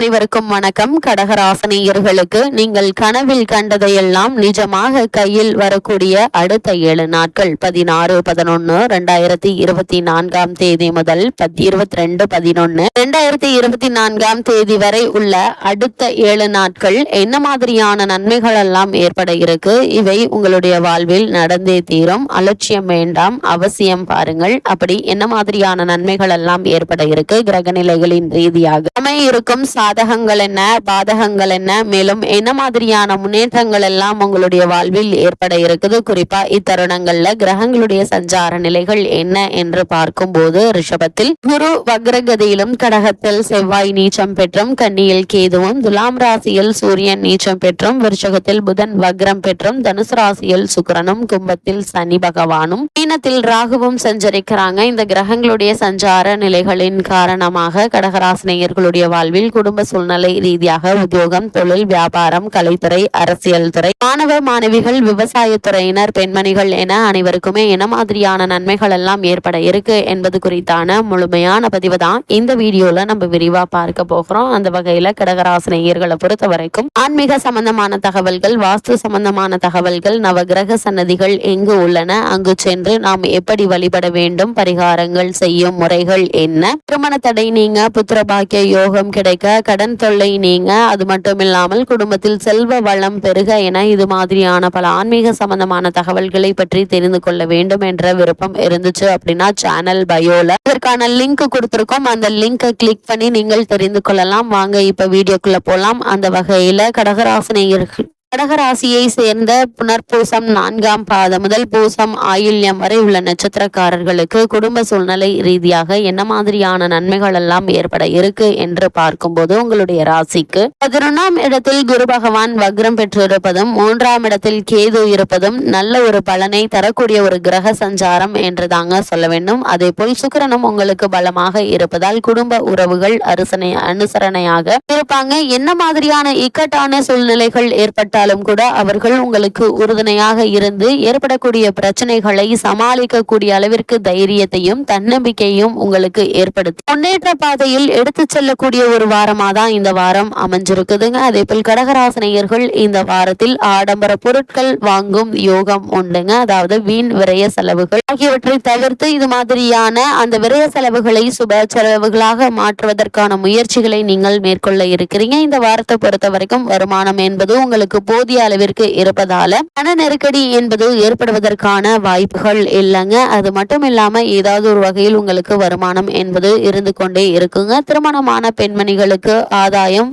அனைவருக்கும் வணக்கம். கடகராசனியர்களுக்கு நீங்கள் கனவில் கண்டதையெல்லாம் நிஜமாக கையில் வரக்கூடிய அடுத்த ஏழு நாட்கள் பதினாறு பதினொன்னு ரெண்டாயிரத்தி இருபத்தி நான்காம் தேதி முதல் இருபத்தி ரெண்டு பதினொன்னு ரெண்டாயிரத்தி இருபத்தி நான்காம் தேதி வரை உள்ள அடுத்த ஏழு நாட்கள் என்ன மாதிரியான நன்மைகள் எல்லாம் ஏற்பட இருக்கு? இவை உங்களுடைய வாழ்வில் நடந்தே தீரும். அலட்சியம் வேண்டாம். அவசியம் பாருங்கள். அப்படி என்ன மாதிரியான நன்மைகள் எல்லாம் ஏற்பட இருக்கு? கிரக நிலைகளின் ரீதியாக அமைய இருக்கும் பாதகங்கள் என்ன? பாதகங்கள் என்ன? மேலும் என்ன மாதிரியான முன்னேற்றங்கள் எல்லாம் உங்களுடைய வாழ்வில் ஏற்பட இருக்குது? குறிப்பா இத்தருணங்கள்ல கிரகங்களுடைய சஞ்சார நிலைகள் என்ன என்று பார்க்கும்போது ரிஷபத்தில் குரு வக்ரகதியிலும் கடகத்தில் செவ்வாய் நீச்சம் பெற்றும் கன்னியில் கேதுவும் துலாம் ராசியில் சூரியன் நீச்சம் பெற்றும் விருஷகத்தில் புதன் வக்ரம் பெற்றும் தனுசு ராசியில் சுக்கிரனும் கும்பத்தில் சனி பகவானும் மீனத்தில் ராகுவும் சஞ்சரிக்கிறாங்க. இந்த கிரகங்களுடைய சஞ்சார நிலைகளின் காரணமாக கடகராசினியர்களுடைய வாழ்வில் குடும்ப சூழ்நிலை ரீதியாக உத்தியோகம் தொழில் வியாபாரம் கலைத்துறை அரசியல் துறை மாணவ மாணவிகள் விவசாயத்துறையினர் பெண்மணிகள் என அனைவருக்குமே என்ன மாதிரியான நன்மைகள் எல்லாம் ஏற்பட இருக்கு என்பது குறித்தான முழுமையான பதிவு தான் இந்த வீடியோல நம்ம விரிவா பார்க்க போகிறோம். அந்த வகையில கடகராசினியர்களை பொறுத்த வரைக்கும் ஆன்மீக சம்பந்தமான தகவல்கள் வாஸ்து சம்பந்தமான தகவல்கள் நவகிரக சன்னதிகள் எங்கு உள்ளன அங்கு சென்று நாம் எப்படி வழிபட வேண்டும் பரிகாரங்கள் செய்யும் முறைகள் என்ன திருமண தடை நீங்க புத்திர பாக்கிய யோகம் கிடைக்க கடன் தொல்லை நீங்க அது மட்டும் இல்லாமல் குடும்பத்தில் செல்வ வளம் பெருக என இது மாதிரியான பல ஆன்மீக சம்பந்தமான தகவல்களை பற்றி தெரிந்து கொள்ள வேண்டும் என்ற விருப்பம் இருந்துச்சு அப்படின்னா சேனல் பயோல இதற்கான லிங்க் கொடுத்துருக்கோம். அந்த லிங்கை கிளிக் பண்ணி நீங்கள் தெரிந்து கொள்ளலாம். வாங்க இப்ப வீடியோக்குள்ள போலாம். அந்த வகையில கடகராசினியர்கள் கடகராசியை சேர்ந்த புனர்பூசம் நான்காம் பாதம் முதல் பூசம் ஆயில்யம் வரை உள்ள நட்சத்திரக்காரர்களுக்கு குடும்ப சூழ்நிலை ரீதியாக என்ன மாதிரியான நன்மைகள் எல்லாம் ஏற்பட இருக்கு என்று பார்க்கும்போது உங்களுடைய ராசிக்கு பதினொன்றாம் இடத்தில் குரு பகவான் வக்ரம் பெற்றிருப்பதும் மூன்றாம் இடத்தில் கேது இருப்பதும் நல்ல ஒரு பலனை தரக்கூடிய ஒரு கிரக சஞ்சாரம் என்று தாங்க சொல்ல வேண்டும். அதே போல் சுக்கிரனும் உங்களுக்கு பலமாக இருப்பதால் குடும்ப உறவுகள் அரசனை அனுசரணையாக இருப்பாங்க. என்ன மாதிரியான இக்கட்டான சூழ்நிலைகள் ஏற்பட்ட ஏற்பட்டாலும் கூட அவர்கள் உங்களுக்கு உறுதுணையாக இருந்து ஏற்படக்கூடிய பிரச்சனைகளை சமாளிக்கக்கூடிய அளவிற்கு தைரியத்தையும் தன்னம்பிக்கையும் உங்களுக்கு ஏற்படுத்தி. முன்னேற்ற பாதையில் எடுத்து செல்லக்கூடிய ஒரு வாரமா தான் இந்த வாரம் அமைஞ்சிருக்குதுங்க. அதே போல் கடகராசனையர்கள் இந்த வாரத்தில் ஆடம்பர பொருட்கள் வாங்கும் யோகம் உண்டுங்க. அதாவது வீண் விரய செலவுகள் ஆகியவற்றை தவிர்த்து இது மாதிரியான அந்த விரய செலவுகளை சுப செலவுகளாக மாற்றுவதற்கான முயற்சிகளை நீங்கள் மேற்கொள்ள இருக்கிறீங்க. இந்த வாரத்தை பொறுத்த வரைக்கும் வருமானம் என்பது உங்களுக்கு போதிய அளவிற்கு இருப்பதால பண நெருக்கடி என்பது ஏற்படுவதற்கான வாய்ப்புகள் இல்லைங்க. அது மட்டும் இல்லாம ஏதாவது ஒரு வகையில் உங்களுக்கு வருமானம் என்பது இருந்து கொண்டே இருக்குங்க. திருமணமான பெண்மணிகளுக்கு ஆதாயம்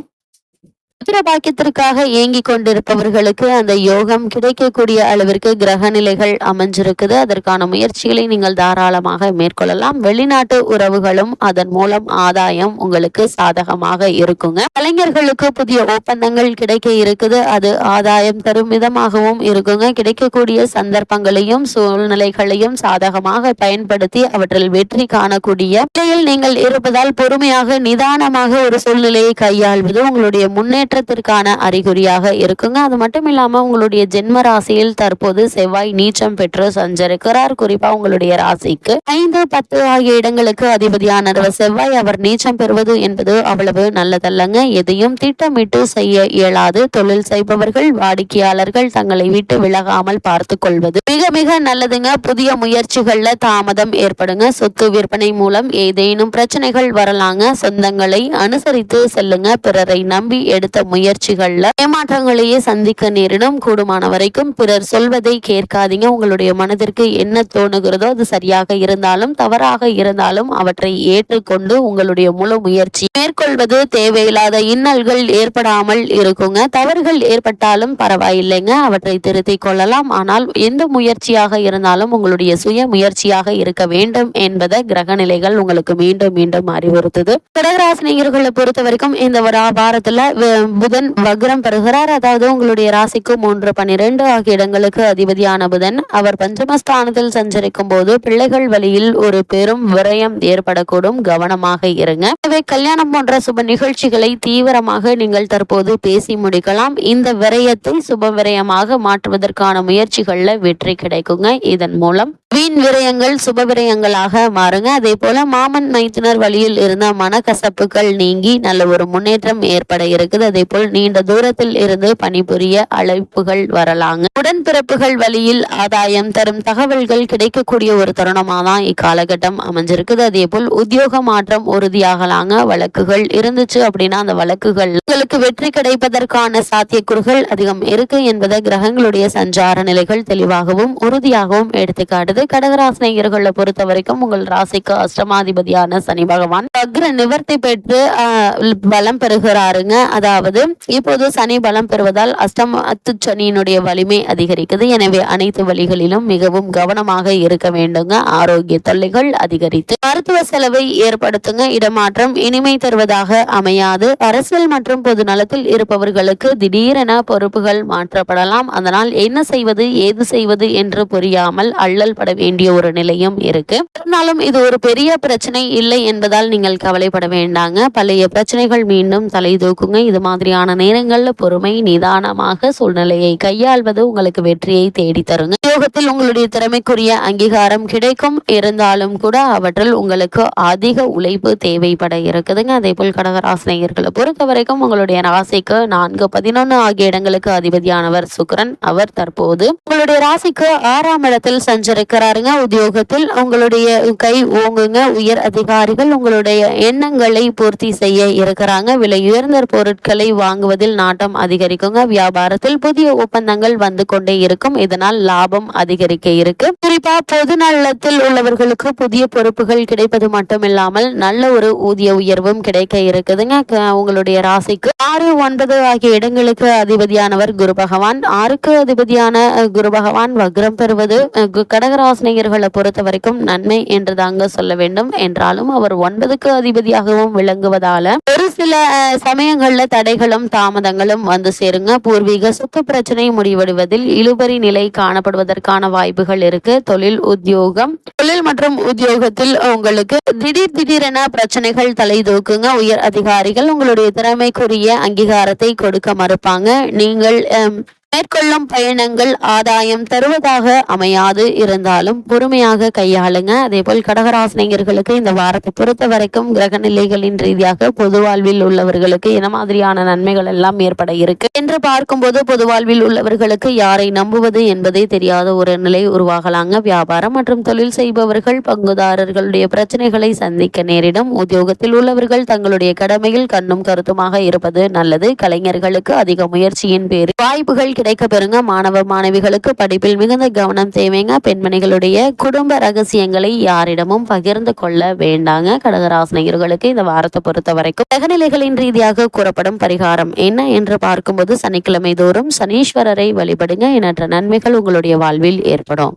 புத்திர பாக்கியத்திற்காக ஏங்கிக் கொண்டிருப்பவர்களுக்கு அந்த யோகம் கிடைக்கக்கூடிய அளவிற்கு கிரக நிலைகள் அமைஞ்சிருக்குது. அதற்கான முயற்சிகளை நீங்கள் தாராளமாக மேற்கொள்ளலாம். வெளிநாட்டு உறவுகளும் அதன் மூலம் ஆதாயம் உங்களுக்கு சாதகமாக இருக்குங்க. கலைஞர்களுக்கு புதிய ஒப்பந்தங்கள் கிடைக்க இருக்குது. அது ஆதாயம் தரும் விதமாகவும் இருக்குங்க. கிடைக்கக்கூடிய சந்தர்ப்பங்களையும் சூழ்நிலைகளையும் சாதகமாக பயன்படுத்தி அவற்றில் வெற்றி காணக்கூடிய நிலையில் நீங்கள் இருப்பதால் பொறுமையாக நிதானமாக ஒரு சூழ்நிலையை கையாள்வது உங்களுடைய முன்னேற்றத்திற்கான அறிகுறியாக இருக்குங்க. அது மட்டும் இல்லாமல் உங்களுடைய ஜென்ம ராசியில் தற்போது செவ்வாய் நீச்சம் பெற்று சஞ்சரிக்கிறார். குறிப்பா உங்களுடைய ராசிக்கு ஐந்து பத்து ஆகிய இடங்களுக்கு அதிபதியானவர் செவ்வாய். அவர் நீச்சம் பெறுவது என்பது அவ்வளவு நல்லதல்லங்க. எதையும் திட்டமிட்டு செய்ய இயலாது. தொழில் செய்பவர்கள் வாடிக்கையாளர்கள் தங்களை விட்டு விலகாமல் பார்த்து கொள்வது மிக மிக நல்லதுங்க. புதிய முயற்சிகள்ல தாமதம் ஏற்படுங்க. சொத்து விற்பனை மூலம் ஏதேனும் பிரச்சனைகள் வரலாங்க. சொந்தங்களை அனுசரித்து செல்லுங்க. பிறரை நம்பி எடுத்து முயற்சிகள்ல ஏமாற்றங்களையே சந்திக்க நேரிடும். கூடுமான வரைக்கும் பிறர் சொல்வதை கேட்காதீங்க. உங்களுடைய மனதிற்கு என்ன தோணுகிறதோ அது சரியாக இருந்தாலும் தவறாக இருந்தாலும் அவற்றை ஏற்றுக்கொண்டு உங்களுடைய முழு முயற்சி மேற்கொள்வது தேவையில்லாத இன்னல்கள் ஏற்படாமல் இருக்குங்க. தவறுகள் ஏற்பட்டாலும் பரவாயில்லைங்க. அவற்றை திருத்திக் கொள்ளலாம். ஆனால் எந்த முயற்சியாக இருந்தாலும் உங்களுடைய சுய முயற்சியாக இருக்க வேண்டும் என்பதை கிரக நிலைகள் உங்களுக்கு மீண்டும் மீண்டும் அறிவுறுத்துது. கடகராசினியர்களை பொறுத்த வரைக்கும் இந்த ஒரு வாரத்துல புதன் வக்ரம் பெறுகிறார். அதாவது உங்களுடைய ராசிக்கு மூன்று பன்னிரண்டு ஆகிய இடங்களுக்கு அதிபதியான புதன் அவர் பஞ்சமஸ்தானத்தில் சஞ்சரிக்கும் போது பிள்ளைகள் வழியில் ஒரு பெரும் விரயம் ஏற்படக்கூடும். கவனமாக இருங்க. எனவே கல்யாணம் போன்ற சுப நிகழ்ச்சிகளை தீவிரமாக நீங்கள் தற்போது பேசி முடிக்கலாம். இந்த விரயத்தை சுப விரயமாக மாற்றுவதற்கான முயற்சிகள்ல வெற்றி கிடைக்குங்க. இதன் மூலம் வீண் விரயங்கள் சுப விரயங்களாக மாறுங்க. அதே போல மாமன் மைத்தினர் வழியில் இருந்த மனக்கசப்புகள் நீங்கி நல்ல ஒரு முன்னேற்றம் ஏற்பட இருக்குது. அதே போல் நீண்ட தூரத்தில் இருந்து பணிபுரிய அழைப்புகள் வரலாங்க. உடன்பிறப்புகள் வழியில் ஆதாயம் தரும் தகவல்கள் கிடைக்கக்கூடிய ஒரு தருணமாக தான் இக்காலகட்டம் அமைஞ்சிருக்குது. அதே போல் உத்தியோக மாற்றம் உறுதியாகலாங்க. வழக்குகள் இருந்துச்சு அப்படின்னா அந்த வழக்குகள் உங்களுக்கு வெற்றி கிடைப்பதற்கான சாத்தியக்கூறுகள் அதிகம் இருக்கு என்பதை கிரகங்களுடைய சஞ்சார நிலைகள் தெளிவாகவும் உறுதியாகவும் எடுத்துக்காட்டுது. கடகராசினியர்களை பொறுத்த வரைக்கும் உங்கள் ராசிக்கு அஷ்டமாதிபதியான சனி பகவான் வக்ர நிவர்த்தி பெற்று பலம் பெறுகிறாருங்க. அதாவது இப்போது சனி பலம் பெறுவதால் அஷ்டமத்து சனியினுடைய வலிமை அதிகரிக்குது. எனவே அனைத்து வழிகளிலும் மிகவும் கவனமாக இருக்க வேண்டுங்க. ஆரோக்கிய தொல்லைகள் அதிகரித்து மருத்துவ செலவை ஏற்படுத்துங்க. இடமாற்றம் இனிமை தருவதாக அமையாது. அரசியல் மற்றும் பொது நலத்தில் இருப்பவர்களுக்கு திடீரென பொறுப்புகள் மாற்றப்படலாம். அதனால் என்ன செய்வது ஏது செய்வது என்று புரியாமல் அள்ளல் பட வேண்டிய ஒரு நிலையும் இருக்கு. இருந்தாலும் இது ஒரு பெரிய பிரச்சனை இல்லை என்பதால் நீங்கள் கவலைப்பட வேண்டாங்க. பழைய பிரச்சனைகள் மீண்டும் தலை தூக்குங்க. இது மாதிரியான நேரங்கள்ல பொறுமை நிதானமாக சூழ்நிலையை கையாள்வது உங்களுக்கு வெற்றியை தேடி தருங்க. உத்தியோகத்தில் உங்களுடைய திறமைக்குரிய அங்கீகாரம் கிடைக்கும். இருந்தாலும் கூட அவற்றில் உங்களுக்கு அதிக உழைப்பு தேவைப்பட இருக்குதுங்க. அதே போல் கடகராசினியர்களை பொறுத்த வரைக்கும் உங்களுடைய ராசிக்கு நான்கு பதினொன்னு ஆகிய இடங்களுக்கு அதிபதியானவர் சுக்கரன். அவர் தற்போது உங்களுடைய ராசிக்கு ஆறாம் இடத்தில் சஞ்சரிக்கிறார் உத்தியோகத்தில் உங்களுடைய கை ஓங்குங்க. உயர் அதிகாரிகள் உங்களுடைய எண்ணங்களை பூர்த்தி செய்ய இருக்கிறாங்க. விலை உயர்ந்த பொருட்களை வாங்குவதில் நாட்டம் அதிகரிக்குங்க. வியாபாரத்தில் புதிய ஒப்பந்தங்கள் வந்து கொண்டே இருக்கும். இதனால் லாபம் அதிகரிக்க இருக்கு. குறிப்பா பொது நலத்தில் உள்ளவர்களுக்கு புதிய பொறுப்புகள் கிடைப்பது மட்டுமில்லாமல் நல்ல ஒரு ஊதிய உயர்வும் கிடைக்க இருக்குதுங்க. உங்களுடைய ராசிக்கு ஆறு ஒன்பது ஆகிய இடங்களுக்கு அதிபதியானவர் குரு பகவான். ஆறுக்கு அதிபதியான குரு பகவான் வக்ரம் பெறுவது கடகராசினியர்களை பொறுத்த வரைக்கும் நன்மை என்று தாங்க சொல்ல வேண்டும். என்றாலும் அவர் ஒன்பதுக்கு அதிபதியாகவும் விளங்குவதால ஒரு சில சமயங்கள்ல தடைகளும் தாமதங்களும் வந்து சேருங்க. பூர்வீக சொத்து பிரச்சனை முடிவடைவதில் இழுபறி நிலை காணப்படுவதற்கான வாய்ப்புகள் இருக்கு. தொழில் உத்தியோகம். தொழில் மற்றும் உத்தியோகத்தில் உங்களுக்கு திடீர் திடீரென பிரச்சனைகள் தலை தூக்குங்க. உயர் அதிகாரிகள் உங்களுடைய திறமைக்குரிய அங்கீகாரத்தை கொடுக்க மறுப்பாங்க. நீங்கள் மேற்கொள்ளும் பயணங்கள் ஆதாயம் தருவதாக அமையாது. இருந்தாலும் பொறுமையாக கையாளுங்க. அதே போல் கடகராசினியர்களுக்கு இந்த வாரத்தை பொறுத்த வரைக்கும் கிரக நிலைகளின் ரீதியாக பொது வாழ்வில் உள்ளவர்களுக்கு என்ன மாதிரியான நன்மைகள் எல்லாம் ஏற்பட இருக்கு என்று பார்க்கும்போது பொது வாழ்வில் உள்ளவர்களுக்கு யாரை நம்புவது என்பதே தெரியாத ஒரு நிலை உருவாகலாங்க. வியாபாரம் மற்றும் தொழில் செய்பவர்கள் பங்குதாரர்களுடைய பிரச்சனைகளை சந்திக்க நேரிடும். உத்தியோகத்தில் உள்ளவர்கள் தங்களுடைய கடமையில் கண்ணும் கருத்துமாக இருப்பது நல்லது. கலைஞர்களுக்கு அதிக முயற்சியின் பேர் வாய்ப்புகள் கிடைக்க பெறுங்க. மாணவ மாணவிகளுக்கு படிப்பில் மிகுந்த கவனம் தேவைங்க. பெண்மணிகளுடைய குடும்ப ரகசியங்களை யாரிடமும் பகிர்ந்து கொள்ள வேண்டாங்க. கடகராசினியர்களுக்கு இந்த வாரத்தை பொறுத்த வரைக்கும் கிரகநிலைகளின் ரீதியாக கூறப்படும் பரிகாரம் என்ன என்று பார்க்கும்போது சனிக்கிழமை தோறும் சனீஸ்வரரை வழிபடுங்க. எண்ணற்ற நன்மைகள் உங்களுடைய வாழ்வில் ஏற்படும்.